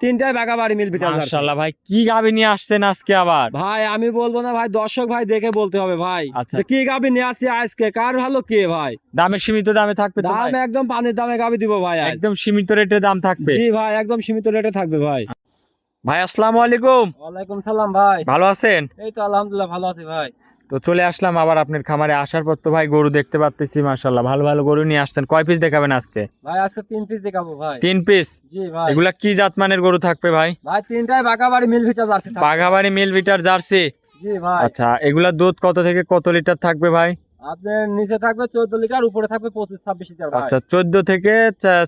তিনটায় বাগাবাড়ি মিল বিটাল জার্সি। মাশাআল্লাহ ভাই কি গাবি নিয়ে আসছেন আজকে আবার? ভাই আমি বলব না ভাই দর্শক ভাই দেখে বলতে হবে ভাই। আচ্ছা। কি গাবি নিয়ে আসছি আজকে? কার ভালো কে ভাই? দামে সীমিত দামে থাকবে তো দাম একদম পানির দামে গাবি দিব ভাই একদম সীমিত রেটে দাম থাকবে। জি ভাই একদম সীমিত রেটে থাকবে ভাই। ভাই আসসালামু আলাইকুম। ওয়ালাইকুম সালাম ভাই। ভালো আছেন? এই তো আলহামদুলিল্লাহ ভালো আছি ভাই। তো চলে আসলাম আবার আপনার খামারে। আসার পর তো ভাই গরু দেখতে পাচ্ছি মাশাআল্লাহ। ভালো ভালো গরু নিয়ে আসছেন। কয় পিস দেখাবেন আজকে? ভাই আজকে তিন পিস দেখাবো ভাই। তিন পিস জি ভাই। এগুলা কি জাতমানের গরু থাকবে ভাই? ভাই তিনটায় বাগাবাড়ি মিল ভিটা জার্সি। বাঘাবাড়ি মিল বিটার জার্সি? জি ভাই। আচ্ছা এগুলা দুধ কত থেকে কত লিটার থাকবে ভাই? আপনার নিচে থাকবে চোদ্দ লিটার উপরে থাকবে পঁচিশ ছাব্বিশ লিটার আচ্ছা চোদ্দ থেকে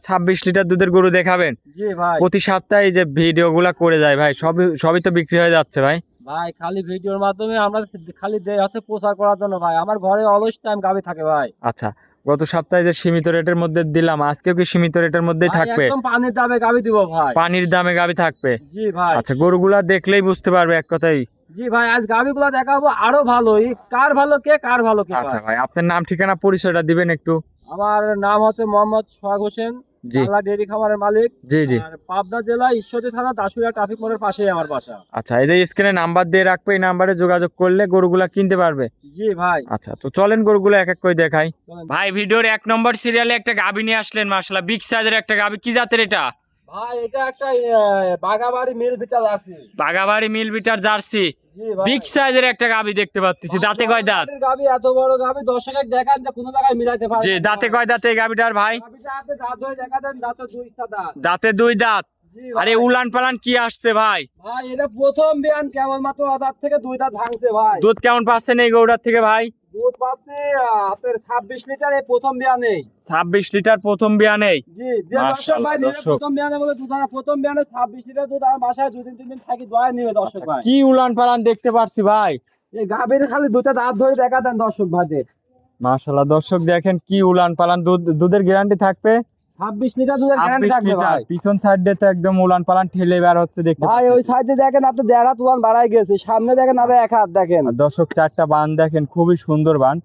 ছাব্বিশ লিটার দুধের গরু দেখাবেন? জি ভাই। প্রতি সপ্তাহে যে ভিডিও গুলা করে যায় ভাই সবই সবই তো বিক্রি হয়ে যাচ্ছে ভাই। ভাই খালি ভিডিওর মাধ্যমে আমরা খালি দেয় হচ্ছে প্রচার করার জন্য ভাই। আমার ঘরে অলস টাইম গাবি থাকে ভাই। আচ্ছা গত সপ্তাহে যে সীমিত রেটের মধ্যে দিলাম আজকেও কি সীমিত রেটের মধ্যেই থাকবে? একদম পানির দামে গাবি দিব ভাই। পানির দামে গাবি থাকবে? জি ভাই। আচ্ছা গরুগুলা দেখলেই বুঝতে পারবে এক কথাই। জি ভাই আজ গাবি গুলা দেখাবো আরও ভালো এই কার ভালো কে কার ভালো কে আচ্ছা ভাই? ভাই আপনার নাম ঠিকানা পরিচয়টা দিবেন একটু। আমার নাম হচ্ছে মোহাম্মদ সোহাগ হোসেন। জি। বাংলা ডেয়ারি খামারের মালিক। জি জি। পাবনা জেলা ঈশ্বরদী থানা দাসুরিয়া ট্রাফিক মোড়ের পাশেই আমার বাসা। আচ্ছা এই যে স্ক্রিনে নাম্বার দিয়ে রাখবে এই নাম্বারে যোগাযোগ করলে গরুগুলা কিনতে পারবে? জি ভাই। আচ্ছা তো চলেন গরুগুলো এক এক করে দেখাই। ভাই ভিডিওর এক নম্বর সিরিয়ালে একটা গাবি নিয়ে আসলেন মাশাআল্লাহ। বিগ সাইজের একটা গাবি। কি জাতের এটা? ভাই এটা একটা বাগাবাড়ি মিল বাগাবাড়ি মিল বিটার জার্সি। বিগ সাইজের একটা গাবি দেখতে পাচ্ছি দাঁতে কয় দাঁত? গাবি এত বড় গাবি দর্শক দেখান যে কোনো জায়গায় মিলাইতে পারে জি দাঁতে কয় দাঁত এই গাবিটার ভাই? দাঁত ধরে দেখা দেন দাঁতে দুইটা দাঁত। দাঁতে দুই দাঁত। আরে উলান পালান কি আসছে ভাই? ভাই এটা প্রথম বিয়ান কেবলমাত্র দাঁত থেকে দুই দাঁত ভাঙছে ভাই। দুধ কেমন পাচ্ছেন এই গৌড়ার থেকে ভাই? দুধ পাচ্ছি আপনার ছাব্বিশ লিটার এই প্রথম ছাব্বিশ লিটার প্রথম বিয়ানেই জি যে দর্শক ভাই মাশাআল্লাহ, প্রথম বিয়ানে বলে দুধ আনা প্রথম বিয়ানে ছাব্বিশ লিটার দুধ আমার বাসায় তিন দিন থাকি নিবে দর্শক ভাই। কি উলান পালান দেখতে পারছি ভাই। এই গাভীর খালি দুটা দাঁত ধরে দেখা দেন দর্শক ভাইদের। মাসাল্লাহ দর্শক দেখেন কি উলান পালান দুধ দুধের গ্যারান্টি থাকবে। ছাব্বিশ লিটার দুধের গ্যারান্টি থাকবে ভাই। পিছন সাইডে তো একদম উলান পালান ঠেলে বের হচ্ছে দেখতে ভাই ওই সাইডে দেখেন আপনি দেড় হাত উলান বাড়াই গেছে সামনে দেখেন আরও এক হাত দেখেন। দর্শক চারটা বান দেখেন খুবই সুন্দর বান।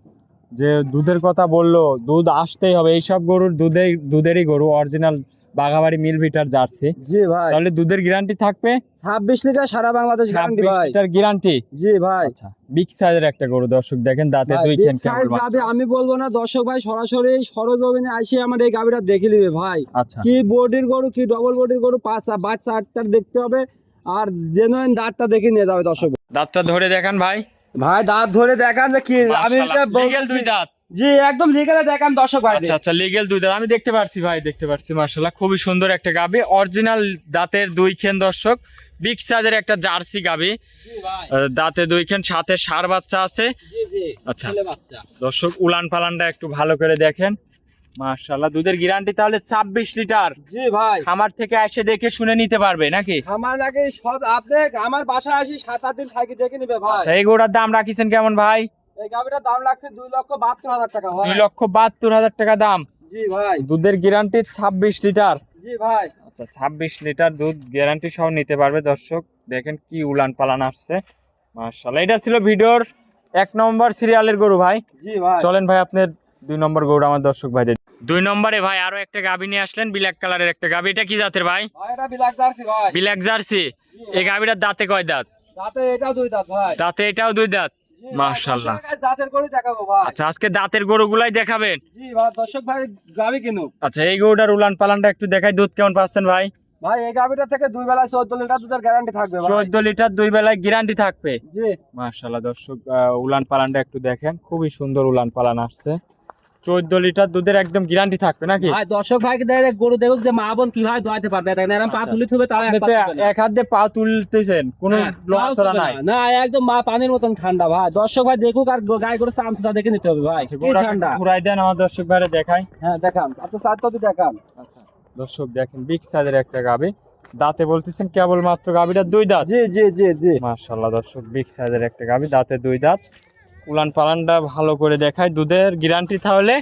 যে দুধের কথা বলল দুধ আসতেই হবে। এইসব গরুর দুধেই দুধেরই গরু অরিজিনাল বাঘাবাড়ি মিল ভিটার জার্সি। জি ভাই। তাহলে দুধের গ্যারান্টি থাকবে? ছাব্বিশ লিটার সারা বাংলাদেশ গ্যারান্টি ভাই। লিটার গ্যারান্টি জি ভাই। আচ্ছা বিগ সাইজের একটা গরু দর্শক দেখেন দাঁতে দুই খেন size গাভী আমি বলব না দর্শক ভাই সরাসরি সরজমিনে আইসে আমার এই গাভীটা দেখে নিবে ভাই। আচ্ছা। কি বডির গরু কি ডবল বডির গরু পাঁচ বাচ্চা আটটার দেখতে হবে আর জেনুইন দাঁতটা দেখে নিয়ে যাবে দর্শক। দাঁতটা ধরে দেখান ভাই। ভাই দাঁত ধরে দেখান কি আমি legal দুই দাঁত। জি একদম লিগেলে দেখান দর্শক ভাই। আচ্ছা আচ্ছা লিগেল দুই দাঁত। আমি দেখতে পারছি ভাই দেখতে পারছি মার্শাল্লাহ খুবই সুন্দর একটা গাবি। অরিজিনাল দাঁতের দুই খেন দর্শক বিগ সাইজের একটা জার্সি গাবি। দাঁতে দুই খেন সাথে সার বাচ্চা আছে। আচ্ছা। দর্শক উলান পালানটা একটু ভালো করে দেখেন। মার্শাল্লাহ দুধের গ্যারান্টি তাহলে ছাব্বিশ লিটার। জি ভাই। খামার থেকে এসে দেখে শুনে নিতে পারবে নাকি? আমার নাকি সব আপনি আমার বাসায় আসি সাত আট দিন থাকি দেখে নিবে ভাই। আচ্ছা এই গোড়ার দাম রাখিছেন কেমন ভাই? এই গাভীটার দাম লাগছে দুই লক্ষ বাহাত্তর হাজার টাকা ভাই। দুই লক্ষ বাহাত্তর হাজার টাকা দাম। জি ভাই। দুধের গ্যারান্টি ছাব্বিশ লিটার। জি ভাই। আচ্ছা ছাব্বিশ লিটার দুধ গ্যারান্টি সহ নিতে পারবে দর্শক। দেখেন কি উলান পালান আসছে। মার্শাল্লাহ এটা ছিল ভিডিওর এক নম্বর সিরিয়ালের গরু ভাই। জি ভাই। চলেন ভাই আপনার দুই নম্বর গরু আমার দর্শক ভাইদের। দুই নম্বরে ভাই আরও একটা গাবি নিয়ে আসলেন ব্ল্যাক কালারের একটা গাবি এটা কি জাতের ভাই? ভাই ব্ল্যাক জার্সি এই গাবিটার দাঁতে কয় দাঁত? দাঁতে এটাও দুই দাঁত ভাই। দাঁতে এটাও দুই দাঁত? ভাই, মাশাআল্লাহ। দাঁতের গরু দেখাবো ভাই। আচ্ছা আজকে দাঁতের গরুগুলাই দেখাবেন? জি ভাই দর্শক ভাই কিনুক। আচ্ছা এই গরুটার উলান পালানটা একটু দেখাই দুধ কেমন পাচ্ছেন ভাই? ভাই এই থেকে দুই বেলায় চোদ্দ লিটার দুধের গ্যারান্টি থাকবে চোদ্দ লিটার দুই বেলায় গ্যারান্টি থাকবে? জি। দর্শক উলান পালানটা একটু দেখেন। খুবই সুন্দর উলান পালান আসছে। চোদ্দ লিটার দুধের একদম গ্যারান্টি থাকবে নাকি? ভাই দর্শক ভাইকে দেখে গরু দেখুক যে মা বোন কীভাবে দোয়াতে পারবে। পা আচ্ছা। তুলি থুবে তারা এক হাত দিয়ে পা তুলতেছেন কোনো হ্যাঁ, লড়াচড়া নাই। না। একদম মা পানির মতন ঠান্ডা ভাই। দর্শক ভাই দেখুক আর গায়ে করে চামচা দেখে নিতে হবে ভাই। আচ্ছা, কি ঠান্ডা। ঘুরাই দেন আমার দর্শক ভাইরে দেখাই। হ্যাঁ দেখান। আচ্ছা সাত তো দেখান। আচ্ছা দর্শক দেখেন বিগ সাইজের একটা গাবি। দাঁতে বলতেছেন কেবল মাত্র গাবিটা দুই দাঁত। জি জি জি জি। মার্শাল্লাহ দর্শক বিগ সাইজের একটা গাবি দাঁতে দুই দাঁত। উলান পালানটা ভালো করে দেখায় দুধের গ্যারান্টি তাহলে।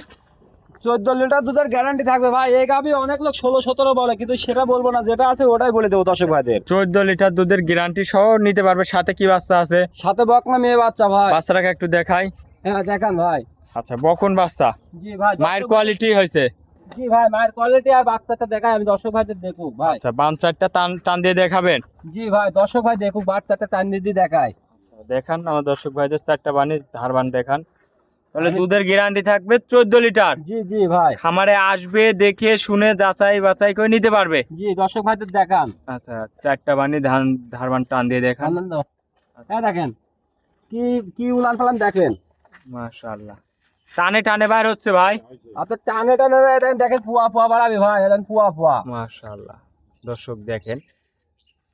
চোদ্দ লিটার দুধের গ্যারান্টি থাকবে ভাই এই গাভি অনেক লোক ষোলো সতেরো বলে কিন্তু সেটা বলব না যেটা আছে ওটাই বলে দেবো দর্শক ভাইদের। চোদ্দ লিটার দুধের গ্যারান্টি সহ নিতে পারবে সাথে কি বাচ্চা আছে? সাথে বকনা মেয়ে বাচ্চা ভাই। বাচ্চাটাকে একটু দেখাই। হ্যাঁ দেখান ভাই। আচ্ছা বকন বাচ্চা। জি ভাই মায়ের কোয়ালিটি হয়েছে? জি ভাই মায়ের কোয়ালিটি আর বাচ্চাটা দেখাই আমি দর্শক ভাইদের দেখুক ভাই। আচ্ছা বান চারটা টান টান দিয়ে দেখাবেন। জি ভাই দর্শক ভাই দেখুক বাচ্চাটা টান দিয়ে দেখায়। দেখান আমার দর্শক ভাইদের চারটা বানি ধারবান দেখান। তাহলে দুধের গ্যারান্টি থাকবে চোদ্দ লিটার। জি জি ভাই। খামারে আসবে দেখে শুনে যাচাই বাছাই করে নিতে পারবে। জি দর্শক ভাইদের দেখান। আচ্ছা চারটা বানি ধান ধারবান টান দিয়ে দেখান। হ্যাঁ দেখেন। কি কি উলান ফালান দেখেন? মাশাআল্লাহ। টানে টানে বাইর হচ্ছে ভাই। আপনার টানে টানে এটা দেখেন পুয়া পুয়া বাড়াবি ভাই। পুয়া পুয়া মাশাআল্লাহ। দর্শক দেখেন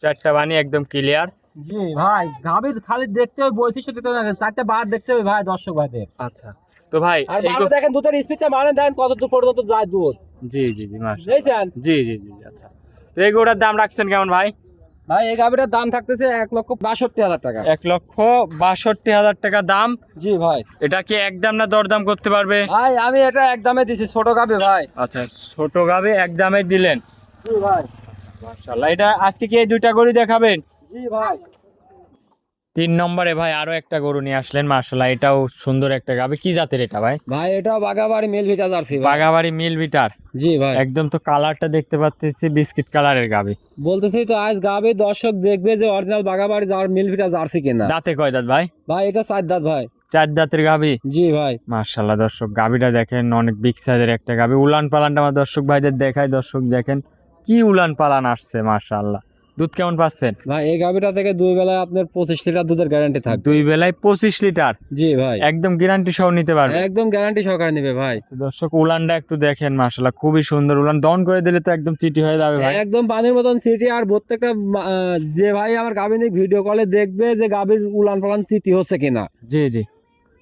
চারটা বানি একদম ক্লিয়ার জি ভাই গাভীর খালি দেখতে হবে বৈশিষ্ট্য দেখতে হবে চারটে বার দেখতে হবে ভাই দর্শক ভাইদের। আচ্ছা। তো ভাই আর এই বারো দেখেন দুধের স্পিডটা মানে দেন কত দূর পর্যন্ত যায় দুধ জি জি জি বুঝেছেন জি জি জি আচ্ছা। তো এই গরুটার দাম রাখছেন কেমন ভাই? ভাই এই গাভীটার দাম থাকতেছে এক লক্ষ বাষট্টি হাজার টাকা। এক লক্ষ বাষট্টি হাজার টাকা দাম। জি ভাই। এটা কি একদম না দরদাম করতে পারবে? ভাই আমি এটা একদমে দিছি ছোট গাভী ভাই। আচ্ছা ছোট গাবে এক দামে দিলেন। জি ভাই। মাশাআল্লাহ। এটা আজকে কি এই দুইটা গরু দেখাবেন? জি ভাই। তিন নম্বরে ভাই আরও একটা গরু নিয়ে আসলেন মার্শাল্লাহ এটাও সুন্দর একটা গাবে কি জাতের এটা ভাই? ভাই এটা Bagabari milk vita jersey Bagabari মিল বিটার জি ভাই। একদম তো কালারটা দেখতে পাচ্ছি বিস্কিট কালারের গাবি। বলতেছি তো আজ গাভী দর্শক দেখবে যে অরিজিনাল বাগাবাড়ি যার মিল ভিটা জার্সি কিনা। দাঁতে কয় দাঁত ভাই? ভাই এটা চার দাঁত ভাই। চার দাঁতের গাবি? জি ভাই। মার্শাল্লাহ দর্শক গাবিটা দেখেন অনেক বিগ সাইজের একটা গাবি। উলান পালানটা আমার দর্শক ভাইদের দেখায় দর্শক দেখেন কি উলান পালান আসছে মার্শাল্লাহ দুধ কেমন পাচ্ছেন? ভাই এই গাভীটা থেকে দুই বেলায় আপনার পঁচিশ লিটার দুধের গ্যারান্টি থাকবে। দুই বেলায় পঁচিশ লিটার? জি ভাই। একদম গ্যারান্টি সহ নিতে পারবে? একদম গ্যারান্টি সহকারে নিবে ভাই। দর্শক উলানটা একটু দেখেন মার্শাল্লাহ খুবই সুন্দর উলান। দন করে দিলে তো একদম চিটি হয়ে যাবে ভাই। একদম পানির মতন সিটি আর প্রত্যেকটা যে ভাই আমার গাভী নিয়ে ভিডিও কলে দেখবে যে গাভীর উলান পালান চিটি হচ্ছে কিনা। জি জি।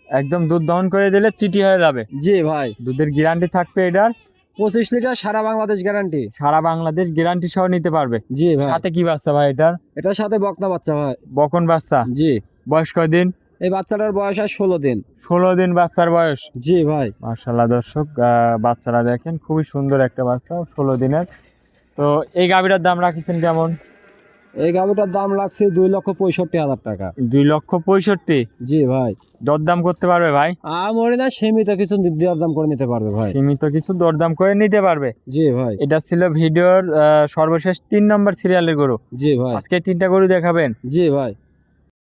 একদম দুধ দহন করে দিলে চিটি হয়ে যাবে। জি ভাই। দুধের গ্যারান্টি থাকবে এটার। পঁচিশ লিটার সারা বাংলাদেশ গ্যারান্টি সারা বাংলাদেশ গ্যারান্টি সহ নিতে পারবে। জি ভাই। সাথে কি বাচ্চা ভাই এটার? এটার সাথে বকনা বাচ্চা ভাই। বকন বাচ্চা? জি। বয়স কয়দিন? এই বাচ্চাটার বয়স আর ষোলো দিন। ষোলো দিন বাচ্চার বয়স? জি ভাই। মার্শাল্লাহ দর্শক বাচ্চারা দেখেন খুবই সুন্দর একটা বাচ্চা ষোলো দিনের। তো এই গাভীটার দাম রাখিছেন কেমন? এই গাভিটার দাম লাগছে দুই লক্ষ পঁয়ষট্টি হাজার টাকা। দুই লক্ষ পঁয়ষট্টি? জি ভাই। দরদাম করতে পারবে ভাই? আমরে না সীমিত কিছু দরদাম করে নিতে পারবে ভাই। সীমিত কিছু দরদাম করে নিতে পারবে? জি ভাই। এটা ছিল ভিডিওর সর্বশেষ তিন নম্বর সিরিয়ালের গরু। জি ভাই। আজকে তিনটা গরু দেখাবেন। জি ভাই।